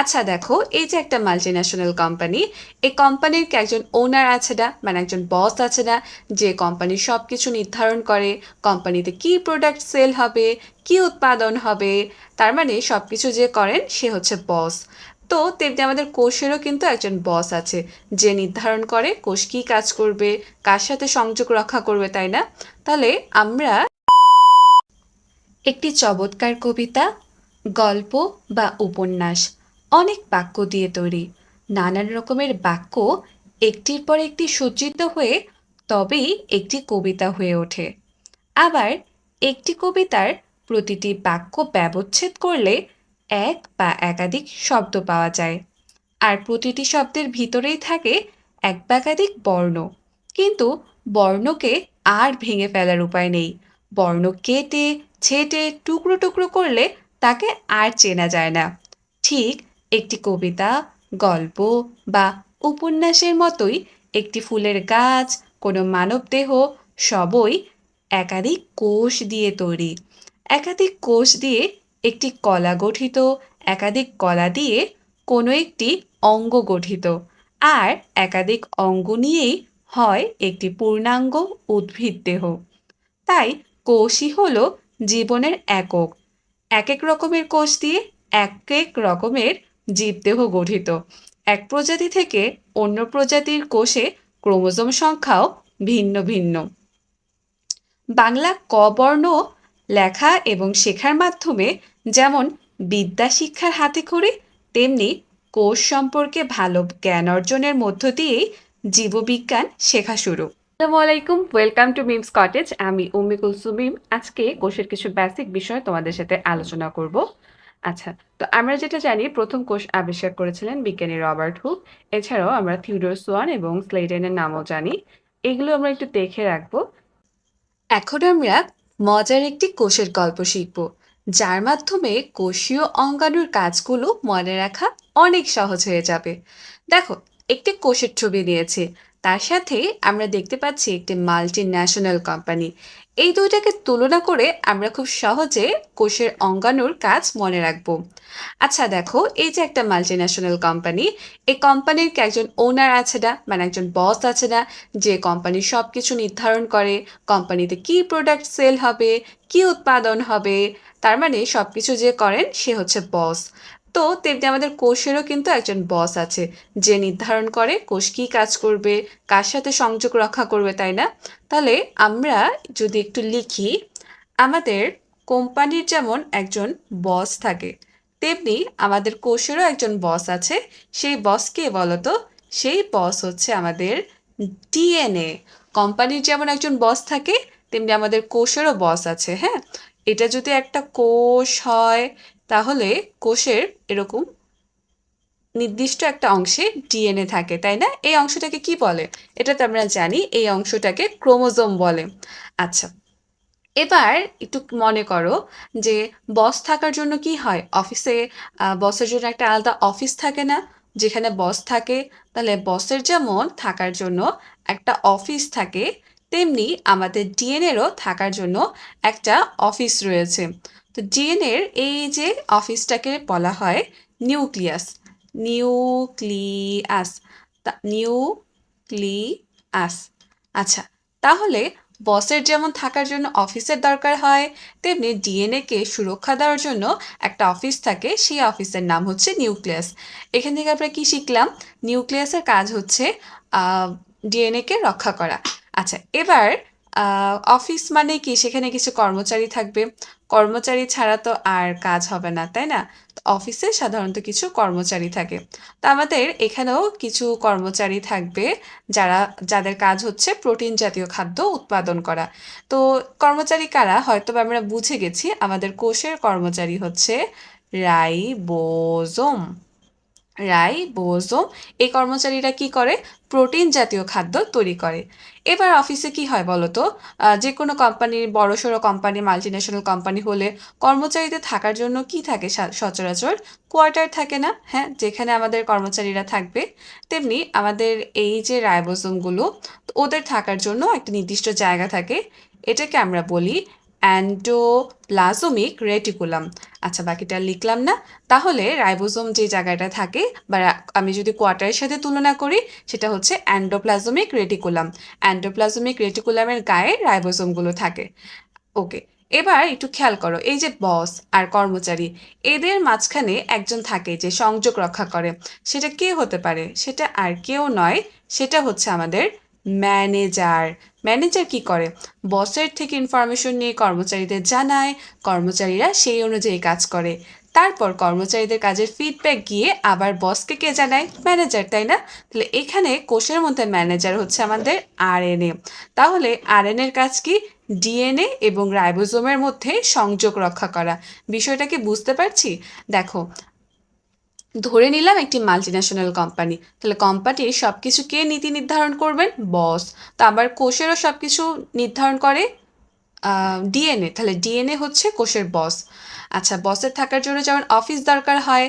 আচ্ছা দেখো, এই যে একটা মাল্টি ন্যাশনাল কোম্পানি এই কোম্পানির কি একজন ওনার আছে না? মানে একজন বস আছে না? যে কোম্পানির সব কিছু নির্ধারণ করে কোম্পানিতে কি প্রোডাক্ট সেল হবে, কি উৎপাদন হবে, তার মানে সব কিছু যে করেন, সে হচ্ছে বস তো তেমনি আমাদের কোষেরও কিন্তু একজন বস আছে, যে নির্ধারণ করে কোষ কী কাজ করবে, কার সাথে সংযোগ রক্ষা করবে, তাই না? তাহলে আমরা একটি চমৎকার কবিতা গল্প বা উপন্যাস, অনেক বাক্য দিয়ে তৈরি। নানান রকমের বাক্য একটির পর একটি সজ্জিত হয়ে তবেই একটি কবিতা হয়ে ওঠে। আবার একটি কবিতার প্রতিটি বাক্য ব্যবচ্ছেদ করলে এক বা একাধিক শব্দ পাওয়া যায়। আর প্রতিটি শব্দের ভিতরেই থাকে এক বা একাধিক বর্ণ। কিন্তু বর্ণকে আর ভেঙে ফেলার উপায় নেই। বর্ণ কেটে, ছেটে, টুকরো টুকরো করলে তাকে আর চেনা যায় না। ঠিক একটি কবিতা, গল্প বা উপন্যাসের মতোই একটি ফুলের গাছ, কোনো মানবদেহ, সবই একাধিক কোষ দিয়ে তৈরি। একাধিক কোষ দিয়ে একটি কলা গঠিত, একাধিক কলা দিয়ে কোনো একটি অঙ্গ গঠিত। আর একাধিক অঙ্গ নিয়েই হয় একটি পূর্ণাঙ্গ উদ্ভিদ দেহ। তাই কোষই হলো জীবনের একক। এক এক রকমের কোষ দিয়ে এক এক রকমের জীবদেহ গঠিত। এক প্রজাতি থেকে অন্য প্রজাতির কোষে ক্রোমোজোম সংখ্যাও ভিন্ন ভিন্ন। বাংলা ক বর্ণ লেখা এবং শেখার মাধ্যমে যেমন বিদ্যা শিক্ষার হাতে খড়ি তেমনি কোষ সম্পর্কে ভালো জ্ঞান অর্জনের মধ্য দিয়েই জীববিজ্ঞান শেখা শুরু। আসসালামু ওয়েলকাম টু মিমস কটেজ আমি উম্মি কুলসুম মিম আজকে কোষের কিছু বেসিক বিষয় তোমাদের সাথে আলোচনা করব। আচ্ছা তো আমরা যেটা জানি, প্রথম কোষ আবিষ্কার করেছিলেন বিজ্ঞানী রবার্ট হুক। এছাড়াও আমরা থিওডোর সোয়ান এবং স্লেডেনের নামও জানি। এগুলো আমরা একটু দেখে রাখব। এখন আমরা মজার একটি কোষের গল্প শিখব, যার মাধ্যমে কোষীয় অঙ্গাণুর কাজগুলো মনে রাখা অনেক সহজ হয়ে যাবে। দেখো, একটি কোষের ছবি নিয়েছি। তার সাথে আমরা দেখতে পাচ্ছি একটি মাল্টি ন্যাশনাল কোম্পানি এই দুইটাকে তুলনা করে আমরা খুব সহজে কোষের অঙ্গাণুর কাজ মনে রাখব। আচ্ছা দেখো, এই যে একটা মাল্টি ন্যাশনাল কোম্পানি এই কোম্পানির একজন ওনার আছে না? মানে একজন বস আছে না? যে কোম্পানির সব কিছু নির্ধারণ করে কোম্পানিতে কি প্রোডাক্ট সেল হবে, কি উৎপাদন হবে, তার মানে সব কিছু যে করেন, সে হচ্ছে বস তো তেমনি আমাদের কোষেরও কিন্তু একজন বস আছে, যে নির্ধারণ করে কোষ কী কাজ করবে, কার সাথে সংযোগ রক্ষা করবে, তাই না? তাহলে আমরা যদি একটু লিখি, আমাদের কোম্পানির যেমন একজন বস থাকে, তেমনি আমাদের কোষেরও একজন বস আছে। সেই বস কে বলতো? সেই বস হচ্ছে আমাদের ডিএনএ কোম্পানির যেমন একজন বস থাকে, তেমনি আমাদের কোষেরও বস আছে হ্যাঁ? এটা যদি একটা কোষ হয় তাহলে কোষের এরকম নির্দিষ্ট একটা অংশে ডিএনএ থাকে, তাই না? এই অংশটাকে কি বলে? এটা তো আমরা জানি এই অংশটাকে ক্রোমোজোম বলে। আচ্ছা এবার একটু মনে করো যে বস থাকার জন্য কি হয়? অফিসে বসের জন্য একটা আলাদা অফিস থাকে না? যেখানে বস থাকে, তাহলে বসের যেমন থাকার জন্য একটা অফিস থাকে, তেমনি আমাদের ডিএনএরও থাকার জন্য একটা অফিস রয়েছে। তো ডিএনএর এই যে অফিসটাকে বলা হয় নিউক্লিয়াস নিউক্লিয়াস নিউক্লিয়াস আচ্ছা তাহলে বসের যেমন থাকার জন্য অফিসের দরকার হয়, তেমনি ডিএনএকে সুরক্ষা দেওয়ার জন্য একটা অফিস থাকে, সেই অফিসের নাম হচ্ছে নিউক্লিয়াস এখান থেকে আমরা কী শিখলাম? নিউক্লিয়াসের কাজ হচ্ছে ডিএনএকে রক্ষা করা। আচ্ছা এবার অফিস মানে কি? সেখানে কিছু কর্মচারী থাকবে। কর্মচারী ছাড়া তো আর কাজ হবে না, তাই না? অফিসে সাধারণত কিছু কর্মচারী থাকে। তো আমাদের এখানেও কিছু কর্মচারী থাকবে যারা, যাদের কাজ হচ্ছে প্রোটিন জাতীয় খাদ্য উৎপাদন করা। তো কর্মচারী কারা? হয়তো আমরা বুঝে গেছি, আমাদের কোষের কর্মচারী হচ্ছে রাইবোজোম। রাইবোজোম এই কর্মচারীরা কি করে? প্রোটিন জাতীয় খাদ্য তৈরি করে। এবার অফিসে কি হয় বলতো যে কোনো কোম্পানির বড় সড়ো কোম্পানি মাল্টি ন্যাশনাল কোম্পানি হলে কর্মচারীদের থাকার জন্য কি থাকে সচরাচর? কোয়ার্টার থাকে না হ্যাঁ? যেখানে আমাদের কর্মচারীরা থাকবে। তেমনি আমাদের এই যে রাইবোজোমগুলো, ওদের থাকার জন্য একটা নির্দিষ্ট জায়গা থাকে। এটাকে আমরা বলি অ্যান্ডোপ্লাজমিক রেটিকুলাম আচ্ছা বাকিটা লিখলাম না। তাহলে রাইবোজোম যে জায়গাটা থাকে, বা আমি যদি কোয়ার্টারের সাথে তুলনা করি, সেটা হচ্ছে অ্যান্ডোপ্লাজমিক রেটিকুলাম অ্যান্ডোপ্লাজমিক রেটিকুলামের গায়ে রাইবোজোমগুলো থাকে। ওকে, এবার একটু খেয়াল করো, এই যে বস আর কর্মচারী, এদের মাঝখানে একজন থাকে যে সংযোগ রক্ষা করে। সেটা কে হতে পারে? সেটা আর কেউ নয়, সেটা হচ্ছে আমাদের ম্যানেজার। ম্যানেজার কি করে? বসের থেকে ইনফরমেশন নিয়ে কর্মচারীদের জানায়, কর্মচারীরা সেই অনুযায়ী কাজ করে। তারপর কর্মচারীদের কাজের ফিডব্যাক গিয়ে আবার বসকে কে জানায়? ম্যানেজার, তাই না? তাহলে এখানে কোষের মধ্যে ম্যানেজার হচ্ছে আমাদের আরএনএ তাহলে আরএনএর কাজ কি? ডিএনএ এবং রাইবোজোমের মধ্যে সংযোগ রক্ষা করা। বিষয়টা কি বুঝতে পারছি? দেখো ধরে নিলাম একটি মাল্টি ন্যাশনাল কোম্পানি তাহলে কোম্পানির সব কিছু কে নীতি নির্ধারণ করবেন? বস তা আবার কোষেরও সব কিছু নির্ধারণ করে ডিএনএ তাহলে ডিএনএ হচ্ছে কোষের বস আচ্ছা বসের থাকার জন্য যেমন অফিস দরকার হয়,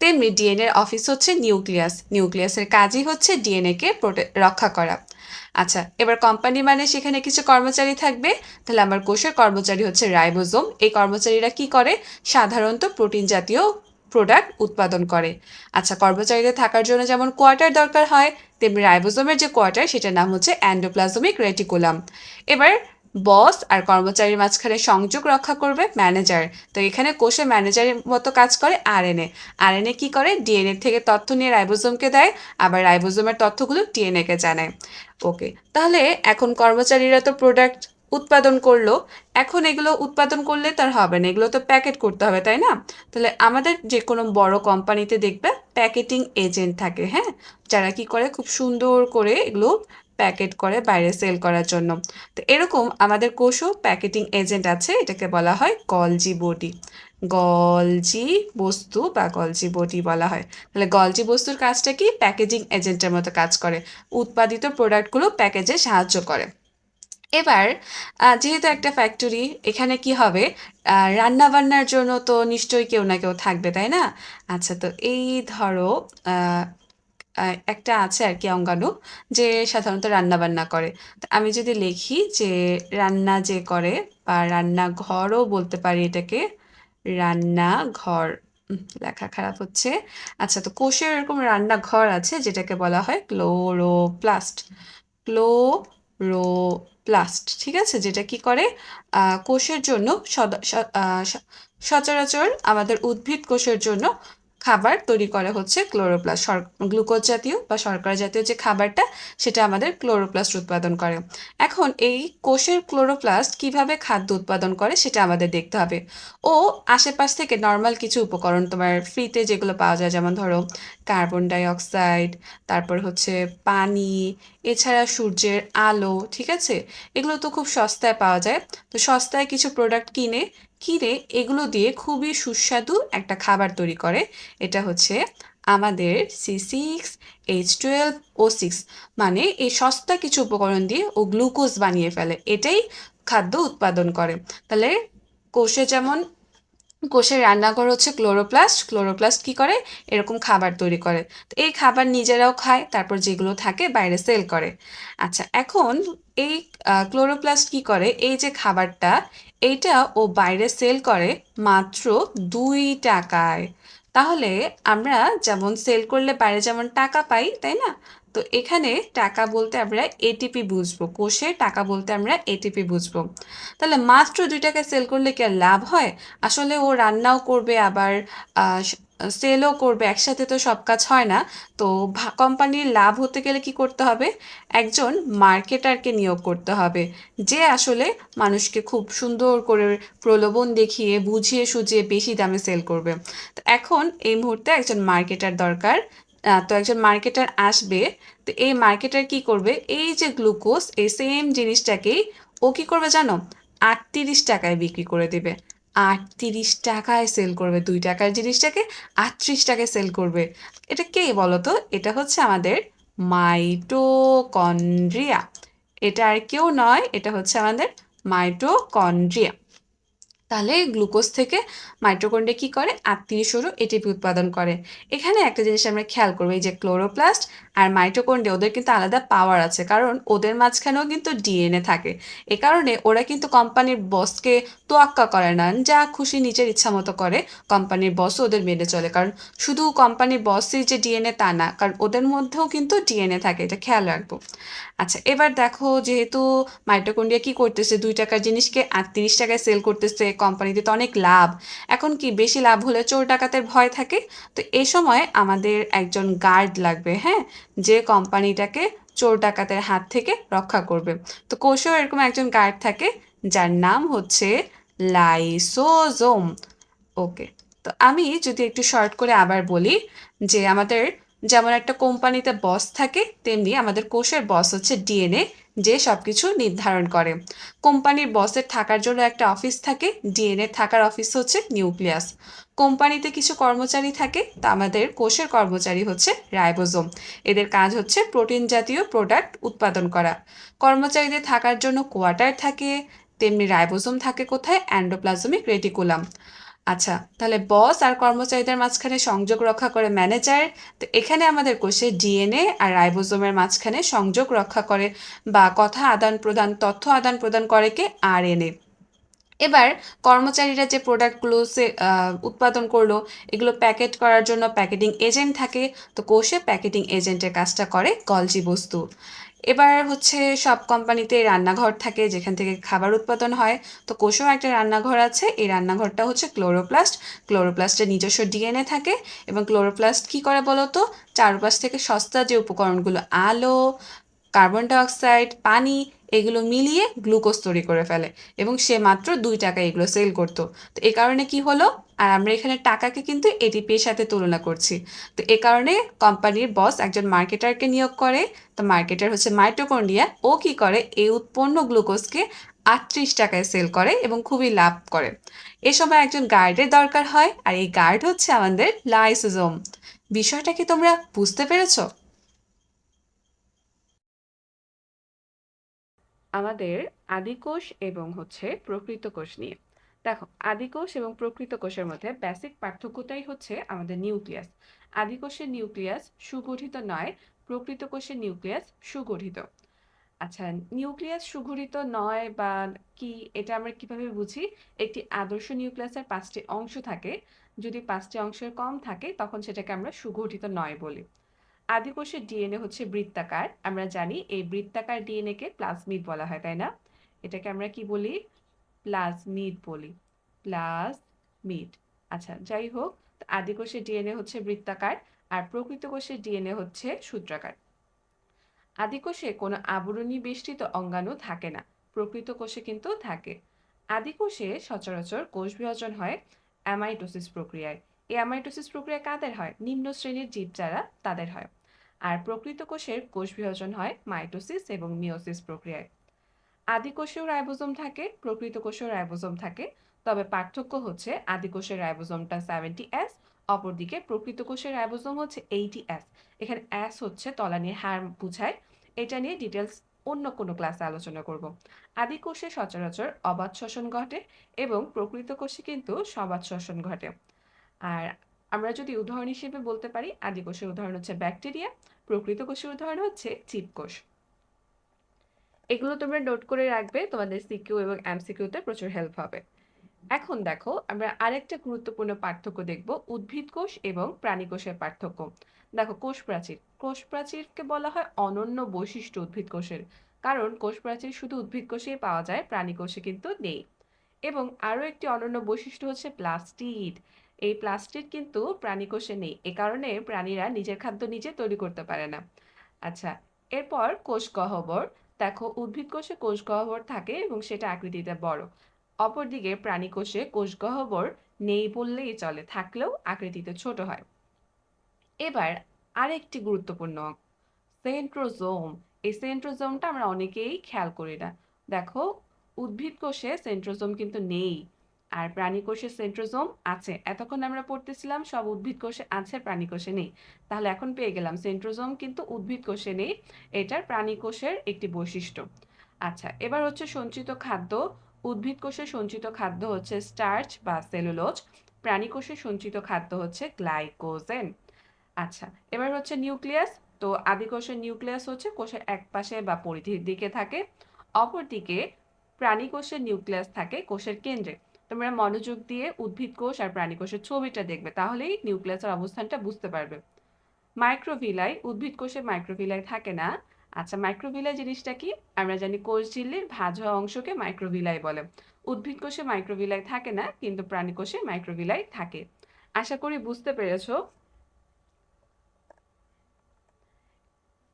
তেমনি ডিএনএর অফিস হচ্ছে নিউক্লিয়াস নিউক্লিয়াসের কাজই হচ্ছে ডিএনএকে রক্ষা করা। আচ্ছা এবার কোম্পানি মানে সেখানে কিছু কর্মচারী থাকবে, তাহলে আমার কোষের কর্মচারী হচ্ছে রাইবোজোম। এই কর্মচারীরা কি করে? সাধারণত প্রোটিন জাতীয় প্রোডাক্ট উৎপাদন করে। আচ্ছা কর্মচারীদের থাকার জন্য যেমন কোয়ার্টার দরকার হয়, তেমনি রাইবোজোমের যে কোয়ার্টার সেটার নাম হচ্ছে অ্যান্ডোপ্লাজমিক রেটিকুলাম এবার বস আর কর্মচারীর মাঝখানে সংযোগ রক্ষা করবে ম্যানেজার তো এখানে কোষে ম্যানেজারের মতো কাজ করে আরএনএ আরএনএ কি করে? ডিএনএ থেকে তথ্য নিয়ে রাইবোজোমকে দেয়, আবার রাইবোজোমের তথ্যগুলো ডিএনএকে জানায়। ওকে তাহলে এখন কর্মচারীরা তো প্রোডাক্ট উৎপাদন করল, এখন এগুলো উৎপাদন করলে তার হবে না, এগুলো তো প্যাকেট করতে হবে, তাই না? তাহলে আমাদের যে কোনো বড় কোম্পানিতে দেখবে প্যাকেটিং এজেন্ট থাকে হ্যাঁ? যারা কি করে? খুব সুন্দর করে এগুলো প্যাকেট করে বাইরে সেল করার জন্য। তো এরকম আমাদের কোষও প্যাকেটিং এজেন্ট আছে, এটাকে বলা হয় গলজি বডি গলজি বস্তু বা গলজি বডি বলা হয়। তাহলে গলজি বস্তুর কাজটা কি? প্যাকেজিং এজেন্টের মতো কাজ করে। উৎপাদিত প্রোডাক্টগুলো প্যাকেজে সাহায্য করে। এবার যেহেতু একটা ফ্যাক্টরি এখানে কি হবে? রান্না বান্নার জন্য তো নিশ্চয়ই কেউ না কেউ থাকবে, তাই না? আচ্ছা তো এই ধরো একটা আছে আর কি অঙ্গাণু, যে সাধারণত রান্না বান্না করে আমি যদি লিখি যে রান্না যে করে বা রান্নাঘরও বলতে পারি এটাকে, রান্নাঘর। লেখা খারাপ হচ্ছে। আচ্ছা তো কোষের এরকম রান্নাঘর আছে যেটাকে বলা হয় ক্লোরোপ্লাস্ট ক্লোরোপ্লাস্ট ঠিক আছে? যেটা কি করে? কোষের জন্য সচরাচর আমাদের উদ্ভিদ কোষের জন্য খাবার তৈরি করে হচ্ছে ক্লোরোপ্লাস্ট গ্লুকোজ জাতীয় বা শর্করা জাতীয় যে খাবারটা, সেটা আমাদের ক্লোরোপ্লাস্ট উৎপাদন করে। এখন এই কোষের ক্লোরোপ্লাস্ট কীভাবে খাদ্য উৎপাদন করে, সেটা আমাদের দেখতে হবে। ও আশেপাশ থেকে নর্মাল কিছু উপকরণ, তোমার ফ্রিতে যেগুলো পাওয়া যায়, যেমন ধরো কার্বন ডাই অক্সাইড তারপর হচ্ছে পানি এছাড়া সূর্যের আলো, ঠিক আছে? এগুলো তো খুব সস্তায় পাওয়া যায়। তো সস্তায় কিছু প্রোডাক্ট কিনে কিনে এগুলো দিয়ে খুবই সুস্বাদু একটা খাবার তৈরি করে। এটা হচ্ছে আমাদের C six H twelve O six মানে এই সস্তা কিছু উপকরণ দিয়ে ও গ্লুকোজ বানিয়ে ফেলে। এটাই খাদ্য উৎপাদন করে। তাহলে কোষে যেমন কোষের রান্নাঘর হচ্ছে ক্লোরোপ্লাস্ট। ক্লোরোপ্লাস্ট কি করে? এরকম খাবার তৈরি করে। তো এই খাবার নিজেরাও খায়, তারপর যেগুলো থাকে বাইরে সেল করে। আচ্ছা এখন এই ক্লোরোপ্লাস্ট কি করে? এই যে খাবারটা, এইটা ও বাইরে সেল করে মাত্র দুই টাকায়। তাহলে আমরা যেমন সেল করলে বাইরে যেমন টাকা পাই, তাই না? তো এখানে টাকা বলতে আমরা এটিপি বুঝব। কোষে টাকা বলতে আমরা এটিপি বুঝব। তাহলে মাত্র দুই টাকায় সেল করলে কি আর লাভ হয়? আসলে ও রান্নাও করবে, আবার সেলও করবে, একসাথে তো সব কাজ হয় না। তো কোম্পানির লাভ হতে গেলে কি করতে হবে? একজন মার্কেটারকে নিয়োগ করতে হবে, যে আসলে মানুষকে খুব সুন্দর করে প্রলোভন দেখিয়ে, বুঝিয়ে সুঝিয়ে বেশি দামে সেল করবে। তো এখন এই মুহূর্তে একজন মার্কেটার দরকার তো একজন মার্কেটার আসবে, তো এই মার্কেটার কি করবে? এই যে গ্লুকোজ এই সেম জিনিসটাকেই ও কি করবে জানো? আটত্রিশ টাকায় বিক্রি করে দেবে। আটত্রিশ টাকায় সেল করবে। দুই টাকার জিনিসটাকে আটত্রিশ টাকায় সেল করবে। এটা কে বলো তো এটা হচ্ছে আমাদের মাইটোকন্ড্রিয়া এটা আর কেউ নয়, এটা হচ্ছে আমাদের মাইটোকন্ড্রিয়া তাহলে গ্লুকোজ থেকে মাইট্রোকন্ডে কি করে? আত্মীয় সরু এটিপি উৎপাদন করে। এখানে একটা জিনিস আমরা খেয়াল করব, এই যে ক্লোরোপ্লাস্ট আর মাইটোকন্ড্রিয়া ওদের কিন্তু আলাদা পাওয়ার আছে, কারণ ওদের মাঝখানেও কিন্তু ডিএনএ থাকে। এ কারণে ওরা কিন্তু কোম্পানির বসকে তোয়াক্কা করে না, যা খুশি নিজের ইচ্ছা মতো করে কোম্পানির বসও ওদের মেনে চলে। কারণ শুধু কোম্পানির বসই যে ডিএনএ তা না, কারণ ওদের মধ্যেও কিন্তু ডিএনএ থাকে, এটা খেয়াল রাখব। আচ্ছা এবার দেখো যেহেতু মাইটোকন্ড্রিয়া কি করতেছে, দুই টাকার জিনিসকে আটত্রিশ টাকায় সেল করতেছে কোম্পানিতে তো অনেক লাভ। এখন কি বেশি লাভ হলে চোর ডাকাতের ভয় থাকে? তো এ সময় আমাদের একজন গার্ড লাগবে হ্যাঁ? যে কোম্পানিটাকে চোর ডাকাতের হাত থেকে রক্ষা করবে। তো কোষেও এরকম একজন গার্ড থাকে, যার নাম হচ্ছে লাইসোজোম। ওকে তো আমি যদি একটু শর্ট করে আবার বলি যে আমাদের যেমন একটা কোম্পানিতে বস থাকে, তেমনি আমাদের কোষের বস হচ্ছে ডিএনএ যে সব কিছু নির্ধারণ করে। কোম্পানির বসের থাকার জন্য একটা অফিস থাকে, ডিএনএ থাকার অফিস হচ্ছে নিউক্লিয়াস। কোম্পানিতে কিছু কর্মচারী থাকে, তা আমাদের কোষের কর্মচারী হচ্ছে রাইবোজোম। এদের কাজ হচ্ছে প্রোটিন জাতীয় প্রোডাক্ট উৎপাদন করা। কর্মচারীদের থাকার জন্য কোয়ার্টার থাকে, তেমনি রাইবোজোম থাকে কোথায়? Endoplasmic reticulum. আচ্ছা তাহলে বস আর কর্মচারীদের মাঝখানে সংযোগ রক্ষা করে ম্যানেজার তো এখানে আমাদের কোষে ডিএনএ আর রাইবোজোমের মাঝখানে সংযোগ রক্ষা করে বা কথা আদান প্রদান, তথ্য আদান প্রদান করে কে? আরএনএ এবার কর্মচারীরা যে প্রোডাক্টগুলো সে উৎপাদন করল, এগুলো প্যাকেট করার জন্য প্যাকেটিং এজেন্ট থাকে, তো কোষে প্যাকেটিং এজেন্টের কাজটা করে গলজি বস্তু। এবার হচ্ছে সব কোম্পানিতে রান্নাঘর থাকে, যেখান থেকে খাবার উৎপাদন হয়। তো কোষেও একটা রান্নাঘর আছে। এই রান্নাঘরটা হচ্ছে ক্লোরোপ্লাস্ট। ক্লোরোপ্লাস্টের নিজস্ব ডিএনএ থাকে এবং ক্লোরোপ্লাস্ট কী করে বলো তো চারপাশ থেকে সস্তা যে উপকরণগুলো, আলো, কার্বন ডাইঅক্সাইড, পানি, এগুলো মিলিয়ে গ্লুকোজ তৈরি করে ফেলে। এবং সে মাত্র দুই টাকায় এগুলো সেল করতো। তো এ কারণে কি হলো? আর আমরা এখানে টাকাকে কিন্তু এটিপির সাথে তুলনা করছি। তো এ কারণে কোম্পানির বস একজন মার্কেটারকে নিয়োগ করে। তো মার্কেটার হচ্ছে মাইটোকন্ডিয়া ও কি করে? এই উৎপন্ন গ্লুকোজকে আটত্রিশ টাকায় সেল করে এবং খুবই লাভ করে। এ সময় একজন গার্ডের দরকার হয়। আর এই গার্ড হচ্ছে আমাদের লাইসোজোম বিষয়টা কি তোমরা বুঝতে পেরেছ? আমাদের আদিকোষ এবং হচ্ছে প্রকৃত কোষ নিয়ে। দেখো আদিকোষ এবং প্রকৃত কোষের মধ্যে বেসিক পার্থক্যটাই হচ্ছে আমাদের নিউক্লিয়াস আদিকোষের নিউক্লিয়াস সুগঠিত নয়, প্রকৃত কোষের নিউক্লিয়াস সুগঠিত। আচ্ছা নিউক্লিয়াস সুগঠিত নয় বা কি, এটা আমরা কীভাবে বুঝি? একটি আদর্শ নিউক্লিয়াসের পাঁচটি অংশ থাকে। যদি পাঁচটি অংশের কম থাকে, তখন সেটাকে আমরা সুগঠিত নয় বলি। আদিকোষের ডিএনএ হচ্ছে বৃত্তাকার। আমরা জানি এই বৃত্তাকার ডিএনএ কে প্লাজমিড বলা হয়, তাই না? এটাকে আমরা কি বলি? প্লাজমিড বলি। প্লাস প্লাজমিড আচ্ছা যাই হোক, আদিকোষের ডিএনএ হচ্ছে বৃত্তাকার আর প্রকৃত কোষের ডিএনএ হচ্ছে সূত্রাকার। আদিকোষে কোনো আবরণী বেষ্টিত অঙ্গাণু থাকে না প্রকৃত কোষে কিন্তু থাকে। আদিকোষে সচরাচর কোষ বিভাজন হয় অ্যামাইটোসিস প্রক্রিয়ায়। এই অ্যামাইটোসিস প্রক্রিয়া কাদের হয়? নিম্ন শ্রেণির জীব যারা তাদের হয়। আর প্রকৃত কোষের কোষ বিভাজন হয় মাইটোসিস এবং মিওসিস প্রক্রিয়ায়। আদি কোষেও রাইবোজোম থাকে, প্রকৃত কোষেও রাইবোজোম থাকে। তবে পার্থক্য হচ্ছে আদি কোষের রাইবোজোমটা সেভেন্টি এস অপরদিকে প্রকৃত কোষের রাইবোজোম হচ্ছে এইটি এস এখানে এস হচ্ছে তলানির হার বুঝায়। এটা নিয়ে ডিটেলস অন্য কোনো ক্লাসে আলোচনা করব। আদি কোষে সচরাচর অবাধ শ্বসন ঘটে এবং প্রকৃত কোষে কিন্তু সবাদ শ্বসন ঘটে। আর আমরা যদি উদাহরণ হিসেবে বলতে পারি আদি কোষের উদাহরণ হচ্ছে ব্যাকটেরিয়া, প্রকৃত কোষের উদাহরণ হচ্ছে জীবকোষ। এগুলো তোমরা নোট করে রাখবে, তোমাদের সিকিউ এবং এমসিকিউতে প্রচুর হেল্প হবে। এখন দেখো, আমরা আরেকটা গুরুত্বপূর্ণ পার্থক্য দেখব, উদ্ভিদ কোষ এবং প্রাণী কোষের পার্থক্য। দেখো, কোষ প্রাচীর। কোষ প্রাচীরকে বলা হয় অনন্য বৈশিষ্ট্য উদ্ভিদ কোষের, কারণ কোষ প্রাচীর শুধু উদ্ভিদ কোষেই পাওয়া যায়, প্রাণী কোষে কিন্তু নেই। এবং আরও একটি অনন্য বৈশিষ্ট্য হচ্ছে প্লাস্টিড। এই প্লাস্টিক কিন্তু প্রাণী কোষে নেই, এ কারণে প্রাণীরা নিজের খাদ্য নিজে তৈরি করতে পারে না। আচ্ছা এরপর কোষ গহ্বর। দেখো, উদ্ভিদ কোষে কোষ থাকে এবং সেটা আকৃতিতে বড়। অপরদিকে প্রাণী কোষে কোষ নেই বললেই চলে, থাকলেও আকৃতিতে ছোট হয়। এবার আরেকটি গুরুত্বপূর্ণ সেন্ট্রোজোম। এই সেন্ট্রোজোমটা আমরা অনেকেই খেয়াল করি না। দেখো, উদ্ভিদ কোষে সেন্ট্রোজোম কিন্তু নেই। আর প্রাণী কোষে সেন্ট্রোজোম আছে। এতক্ষণ আমরা পড়তেছিলাম সব উদ্ভিদ কোষে আছে প্রাণী কোষে নেই। তাহলে এখন পেয়ে গেলাম, সেন্ট্রোজোম কিন্তু উদ্ভিদ কোষে নেই, এটার প্রাণী কোষের একটি বৈশিষ্ট্য। আচ্ছা এবার হচ্ছে সঞ্চিত খাদ্য। উদ্ভিদ কোষে সঞ্চিত খাদ্য হচ্ছে স্টার্চ বা সেলুলোজ প্রাণী কোষে সঞ্চিত খাদ্য হচ্ছে গ্লাইকোজেন। আচ্ছা এবার হচ্ছে নিউক্লিয়াস। তো আদি কোষের নিউক্লিয়াস হচ্ছে কোষের এক পাশে বা পরিধির দিকে থাকে, অপরদিকে প্রাণী কোষের নিউক্লিয়াস থাকে কোষের কেন্দ্রে। তোমরা মনোযোগ দিয়ে উদ্ভিদ কোষ আর প্রাণী কোষের ছবিটা দেখবে, তাহলেই নিউক্লিয়াসের অবস্থানটা বুঝতে পারবে। মাইক্রোভিলাই উদ্ভিদ কোষে মাইক্রোভিলাই থাকে না। আচ্ছা মাইক্রোভিলাই জিনিসটা কি? আমরা জানি কোষ ঝিল্লির ভাঁজ হওয়া অংশকে মাইক্রোভিলাই বলে। উদ্ভিদ কোষে মাইক্রোভিলাই থাকে না, কিন্তু প্রাণী কোষে মাইক্রোভিলাই থাকে। আশা করি বুঝতে পেরেছ?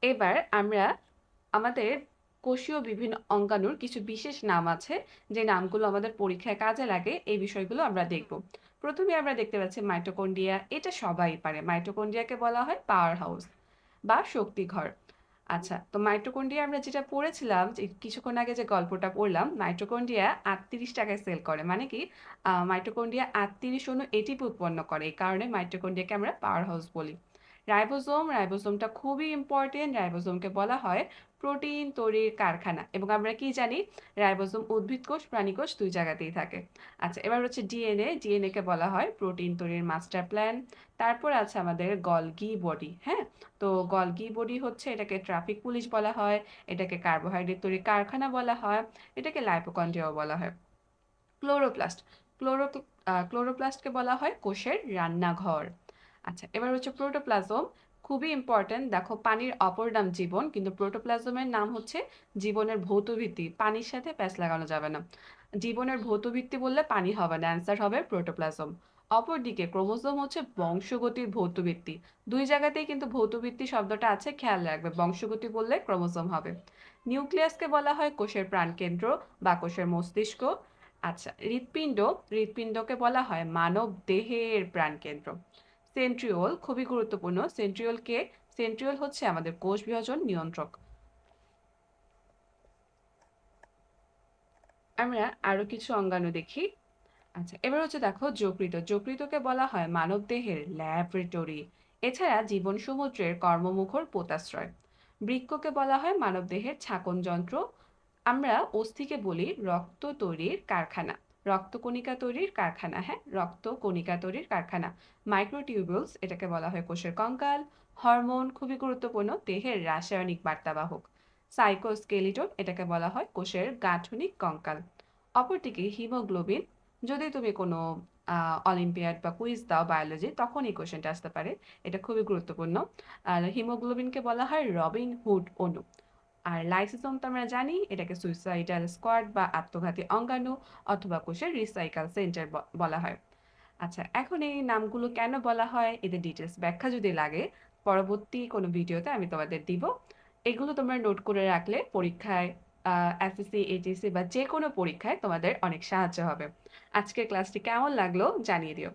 এবার আমরা আমাদের কোষীয় বিভিন্ন অঙ্গাণুর কিছু বিশেষ নাম আছে, যে নামগুলো আমাদের পরীক্ষায় কাজে লাগে, এই বিষয়গুলো আমরা দেখব। প্রথমে আমরা দেখতে পাচ্ছি মাইটোকন্ড্রিয়া, এটা সবাই পারে। মাইটোকন্ড্রিয়াকে বলা হয় পাওয়ার হাউস বা শক্তিঘর আচ্ছা তো মাইটোকন্ড্রিয়া আমরা যেটা পড়েছিলাম, যে কিছুক্ষণ আগে যে গল্পটা পড়লাম, মাইটোকন্ড্রিয়া আটত্রিশ টাকায় সেল করে। মানে কি? মাইটোকন্ড্রিয়া আটত্রিশ অণু এটিপি উৎপন্ন করে। এই কারণে মাইটোকন্ড্রিয়াকে আমরা পাওয়ার হাউস বলি। রাইবোজোম রাইবোজোমটা খুবই ইম্পর্টেন্ট রাইবোজোমকে বলা হয় প্রোটিন তৈরির কারখানা। এবং আমরা কি জানি? রাইবোজোম উদ্ভিদ কোষ, প্রাণী কোষ দুই জায়গাতেই থাকে। আচ্ছা এবার হচ্ছে ডিএনএ ডিএনএ কে বলা হয় প্রোটিন তৈরির মাস্টার প্ল্যান তারপর আছে আমাদের গলগি বডি হ্যাঁ? তো গলগি বডি হচ্ছে এটাকে ট্রাফিক পুলিশ বলা হয়, এটাকে কার্বোহাইড্রেট তৈরির কারখানা বলা হয়, এটাকে লাইপোকন্ড্রিয়াও বলা হয়। ক্লোরোপ্লাস্ট ক্লোরো ক্লোরোপ্লাস্টকে বলা হয় কোষের রান্নাঘর। আচ্ছা এবার হচ্ছে প্রোটোপ্লাজম। খুবই ইম্পর্ট্যান্ট দেখো, পানির অপর নাম জীবন, কিন্তু প্রোটোপ্লাজমের নাম হচ্ছে জীবনের ভৌত ভিত্তি পানির সাথে প্যাচ লাগানো যাবে না। জীবনের ভৌত ভিত্তি বললে পানি হবে না অ্যান্সার হবে প্রোটোপ্লাজম। অপরদিকে ক্রোমোজোম হচ্ছে বংশগতির ভৌত ভিত্তি দুই জায়গাতেই কিন্তু ভৌত ভিত্তি শব্দটা আছে, খেয়াল রাখবে। বংশগতি বললে ক্রোমোজোম হবে। নিউক্লিয়াসকে বলা হয় কোষের প্রাণকেন্দ্র বা কোষের মস্তিষ্ক। আচ্ছা হৃৎপিণ্ড, হৃৎপিণ্ডকে বলা হয় মানব দেহের প্রাণকেন্দ্র। সেন্ট্রিওল খুবই গুরুত্বপূর্ণ। সেন্ট্রিওলকে সেন্ট্রিওল হচ্ছে আমাদের কোষ বিভাজন নিয়ন্ত্রক। আমরা আরও কিছু অঙ্গাণু দেখি। আচ্ছা এবার হচ্ছে দেখো যকৃত যকৃতকে বলা হয় মানব দেহের ল্যাবরেটরি। এছাড়া জীবন সমুদ্রের কর্মমুখর পোতাশ্রয়। বৃক্ষকে বলা হয় মানব দেহের ছাকন যন্ত্র আমরা অস্থিকে বলি রক্ত তৈরির কারখানা। রক্তকণিকা তৈরির কারখানা হ্যাঁ? রক্তকণিকা তৈরির কারখানা। মাইক্রোটিউবুলস এটাকে বলা হয় কোষের কঙ্কাল। হরমোন খুবই গুরুত্বপূর্ণ। দেহের রাসায়নিক বার্তাবাহক। সাইকোস্কেলিটন এটাকে বলা হয় কোষের গাঠনিক কঙ্কাল। অপরদিকে হিমোগ্লোবিন। যদি তুমি কোনো অলিম্পিয়াড বা কুইজ দাও বায়োলজি তখন এই কোশ্চেনটা আসতে পারে। এটা খুবই গুরুত্বপূর্ণ। আর হিমোগ্লোবিনকে বলা হয় রবিন হুড অণু। আর লাইসোসোম তো আমরা জানি, এটাকে সুইসাইডাল স্কোয়াড বা আত্মঘাতী অঙ্গাণু অথবা কোষের রিসাইকেল সেন্টার বলা হয়। আচ্ছা এখন এই নামগুলো কেন বলা হয়? এদের ডিটেলস ব্যাখ্যা যদি লাগে, পরবর্তী কোনো ভিডিওতে আমি তোমাদের দিব। এগুলো তোমরা নোট করে রাখলে পরীক্ষায় এসএসসি এইচএসসি বা যে কোনো পরীক্ষায় তোমাদের অনেক সাহায্য হবে। আজকের ক্লাসটি কেমন লাগল জানিয়ে দিও।